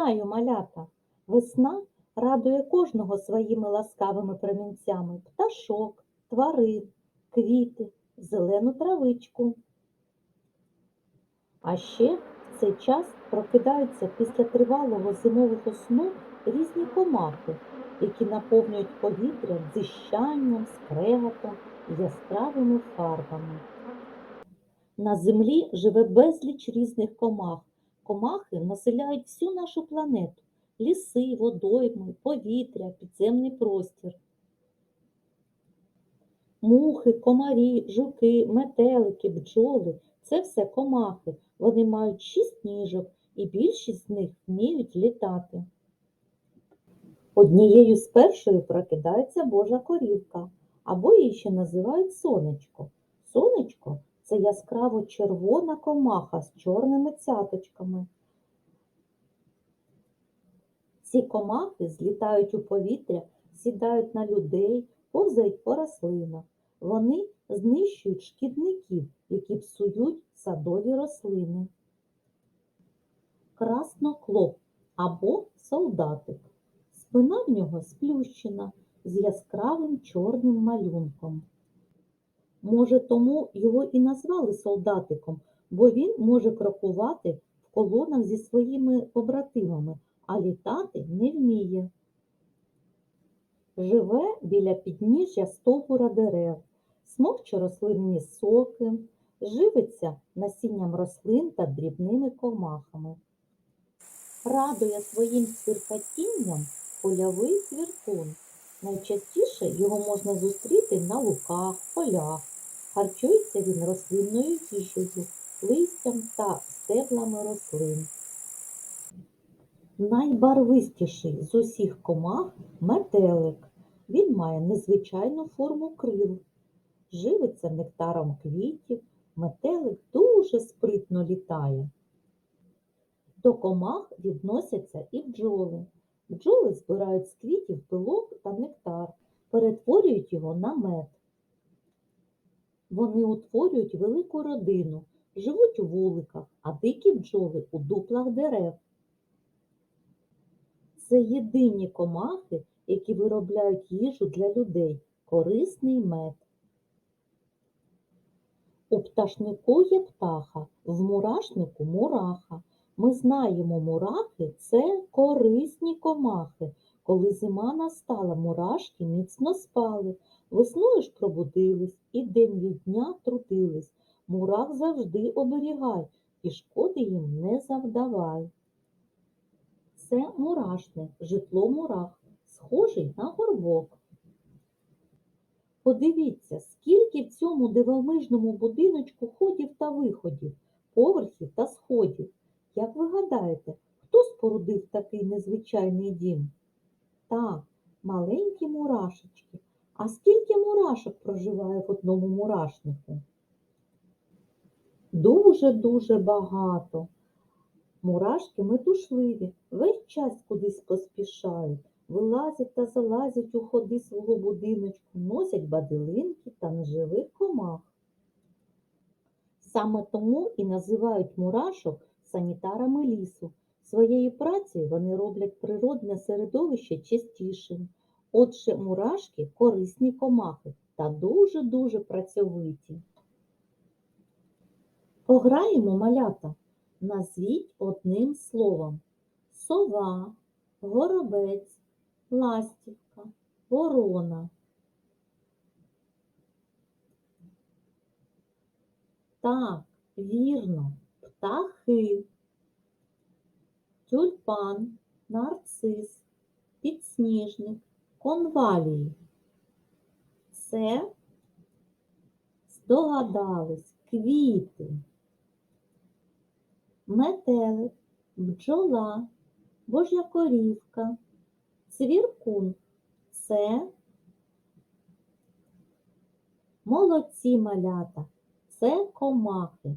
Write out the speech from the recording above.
Вітаю, малята! Весна радує кожного своїми ласкавими промінцями пташок, тварин, квіти, зелену травичку. А ще в цей час прокидаються після тривалого зимового сну різні комахи, які наповнюють повітря дзищанням, скреготом і яскравими фарбами. На землі живе безліч різних комах. Комахи населяють всю нашу планету, ліси, водойми, повітря, підземний простір. Мухи, комарі, жуки, метелики, бджоли це все комахи. Вони мають шість ніжок і більшість з них вміють літати. Однією з першою прокидається Божа корівка, або її ще називають сонечко. Сонечко це яскраво червона комаха з чорними цяточками. Ці комахи злітають у повітря, сідають на людей, повзають по рослинах. Вони знищують шкідників, які псують садові рослини. Красноклоп або солдатик. Спина в нього сплющена з яскравим чорним малюнком. Може, тому його і назвали солдатиком, бо він може крокувати в колонах зі своїми побратимами, а літати не вміє. Живе біля підніжжя стовбура дерев, смокче рослинні соки, живиться насінням рослин та дрібними комахами. Радує своїм цвіркатінням польовий цвіркун. Найчастіше його можна зустріти на луках, полях. Харчується він рослинною їжею, листям та стеблами рослин. Найбарвистіший з усіх комах метелик. Він має незвичайну форму крил. Живиться нектаром квітів, метелик дуже спритно літає. До комах відносяться і бджоли. Бджоли збирають з квітів пилок та нектар, перетворюють його на мед. Вони утворюють велику родину, живуть у вуликах, а дикі бджоли у дуплах дерев. Це єдині комахи, які виробляють їжу для людей, корисний мед. У пташнику є птаха, в мурашнику мураха. Ми знаємо, мурахи це корисні комахи. Коли зима настала, мурашки міцно спали, весною ж пробудились і день від дня трудились. Мурах завжди оберігай і шкоди їм не завдавай. Це мурашник, житло мурах, схожий на горбок. Подивіться, скільки в цьому дивовижному будиночку ходів та виходів, поверхів та сходів. Як ви гадаєте, хто спорудив такий незвичайний дім? Так, маленькі мурашечки. А скільки мурашок проживає в одному мурашнику? Дуже-дуже багато. Мурашки метушливі, весь час кудись поспішають, вилазять та залазять у ходи свого будиночку, носять бадилинки та неживих комах. Саме тому і називають мурашок санітарами лісу. Своєю працею вони роблять природне середовище чистішим. Отже, мурашки корисні комахи та дуже-дуже працьовиті. Пограємо малята. Назвіть одним словом. Сова, горобець, ластівка, ворона. Так, вірно, птахи, тюльпан, нарцис, підсніжник, конвалії. Це здогадались квіти, метелик, бджола, божя корівка, цвіркун. Це молодці малята, це комахи.